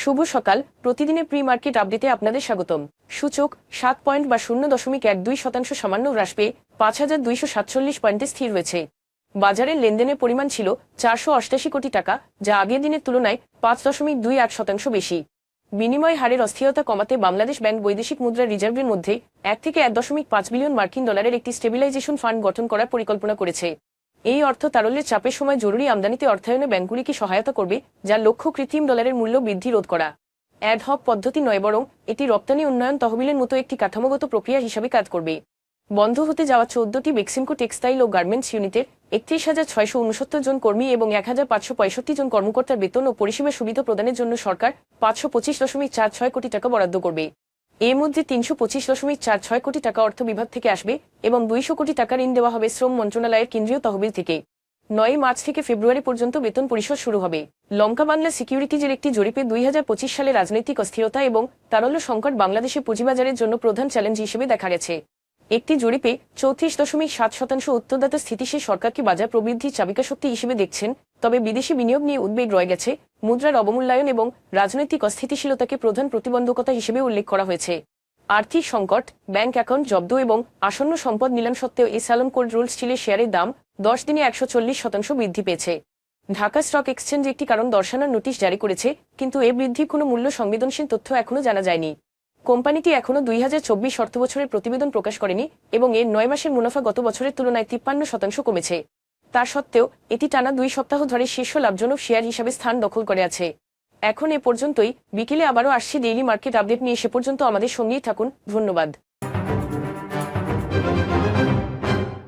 শুভ সকাল। প্রতিদিনের pre market আপডেটে আপনাদের স্বাগতম। সূচক সাত পয়েন্ট বা শূন্য দশমিক এক দুই শতাংশ সামান্য হ্রাস পেয়ে পাঁচ হাজার দুইশো সাতচল্লিশ পয়েন্টে স্থির হয়েছে বাজারের লেনদেনের পরিমাণ ছিল চারশো অষ্টাশি কোটি টাকা, যা আগের দিনের তুলনায় পাঁচ দশমিক দুই আট শতাংশ বেশি। বিনিময় হারের অস্থিরতা কমাতে বাংলাদেশ ব্যাংক বৈদেশিক মুদ্রা রিজার্ভের মধ্যে এক থেকে এক দশমিক পাঁচ বিলিয়ন মার্কিন ডলারের একটি স্টেবিলাইজেশন ফান্ড গঠন করার পরিকল্পনা করেছে। এই অর্থ তারল্যের চাপের সময় জরুরি আমদানিতে অর্থায়নে ব্যাংকগুলিকে সহায়তা করবে যার লক্ষ্য কৃত্রিম ডলারের মূল্য বৃদ্ধি রোধ করা। অ্যাডহক পদ্ধতি নয়, বরং এটি রপ্তানি উন্নয়ন তহবিলের মতো একটি কাঠামোগত প্রক্রিয়া হিসাবে কাজ করবে। বন্ধ হতে যাওয়া চোদ্দটি বেক্সিমকো টেক্সটাইল ও গার্মেন্টস ইউনিটের একত্রিশ হাজার ছয়শো উনসত্তর জন কর্মী এবং এক হাজার পাঁচশো পঁয়ষট্টি জন কর্মকর্তার বেতন ও পরিষেবা সুবিধা প্রদানের জন্য সরকার পাঁচশো পঁচিশ দশমিক চার ছয় কোটি টাকা বরাদ্দ করবে। এর মধ্যে তিনশো পঁচিশ দশমিক চার ছয় কোটি টাকা অর্থ বিভাগ থেকে আসবে এবং দুইশো কোটি টাকা ঋণ দেওয়া হবে শ্রম মন্ত্রণালয়ের কেন্দ্রীয় তহবিল থেকে। নয় মার্চ থেকে ফেব্রুয়ারি পর্যন্ত বেতন পরিশোধ শুরু হবে। লঙ্কা বাংলা সিকিউরিটিজের একটি জরিপে দুই হাজার পঁচিশ সালে রাজনৈতিক অস্থিরতা এবং তারল্য সংকট বাংলাদেশে পুঁজিবাজারের জন্য প্রধান চ্যালেঞ্জ হিসেবে দেখা গেছে। একটি জরিপে চৌত্রিশ দশমিক সাত শতাংশ উত্তরদাতা স্থিতিশীল সরকারকে বাজার প্রবৃদ্ধির চাবিকা শক্তি হিসেবে দেখছেন। তবে বিদেশি বিনিয়োগ নিয়ে উদ্বেগ রয়ে গেছে। মুদ্রার অবমূল্যায়ন এবং রাজনৈতিক অস্থিতিশীলতাকে প্রধান প্রতিবন্ধকতা হিসেবে উল্লেখ করা হয়েছে। আর্থিক সংকট, ব্যাংক অ্যাকাউন্ট জব্দ এবং আসন্ন সম্পদ নিলাম সত্ত্বেও এ স্যালন কোল্ড রোল স্টিলের শেয়ারের দাম দশ দিনে একশো চল্লিশ শতাংশ বৃদ্ধি পেয়েছে। ঢাকা স্টক এক্সচেঞ্জ একটি কারণ দর্শানোর নোটিশ জারি করেছে, কিন্তু এ বৃদ্ধির কোনো মূল্য সংবেদনশীল তথ্য এখনও জানা যায়নি। কোম্পানিটি এখনও দুই হাজার চব্বিশ অর্থ বছরের প্রতিবেদন প্রকাশ করেনি এবং এর নয় মাসের মুনাফা গত বছরের তুলনায় তিপ্পান্ন শতাংশ কমেছে। তা সত্ত্বেও, এটি টানা দুই সপ্তাহ ধরে শীর্ষ লাভজনক শেয়ার হিসাবে স্থান দখল করে আছে। এখন এ পর্যন্তই। বিকেলে আবারও আসছে ডেইলি মার্কেট আপডেট নিয়ে। সে পর্যন্ত আমাদের সঙ্গেই থাকুন। ধন্যবাদ।